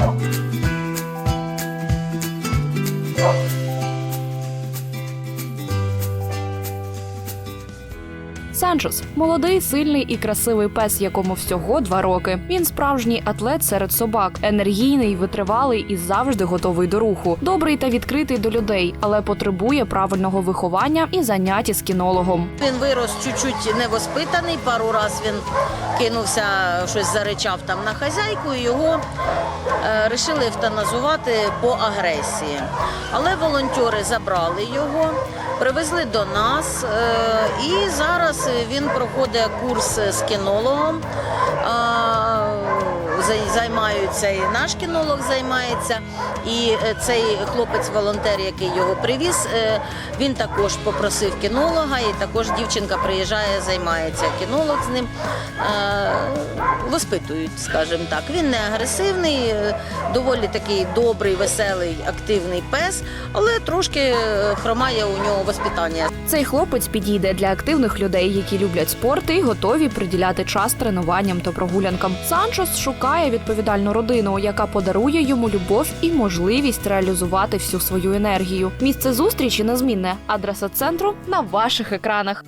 Thank you. Санчос молодий, сильний і красивий пес, якому всього два роки. Він справжній атлет серед собак, енергійний, витривалий і завжди готовий до руху. Добрий та відкритий до людей, але потребує правильного виховання і заняття з кінологом. Він вирос чуть-чуть невоспитаний, пару раз він кинувся, щось заричав там на хазяйку, і його е, рішили евтаназувати по агресії. Але волонтери забрали його, привезли до нас, е, і зараз він проходить курс з кінологом. Займаються і наш кінолог займається, і е, цей хлопець-волонтер, який його привіз, е, він також попросив кінолога, і також дівчинка приїжджає, займається кінолог з ним. Е, Воспитують, скажімо так. Він не агресивний, доволі такий добрий, веселий, активний пес, але трошки хромає у нього воспитання. Цей хлопець підійде для активних людей, які люблять спорт і готові приділяти час тренуванням та прогулянкам. Санчос шукає відповідальну родину, яка подарує йому любов і можливість реалізувати всю свою енергію. Місце зустрічі незмінне. Адреса центру на ваших екранах.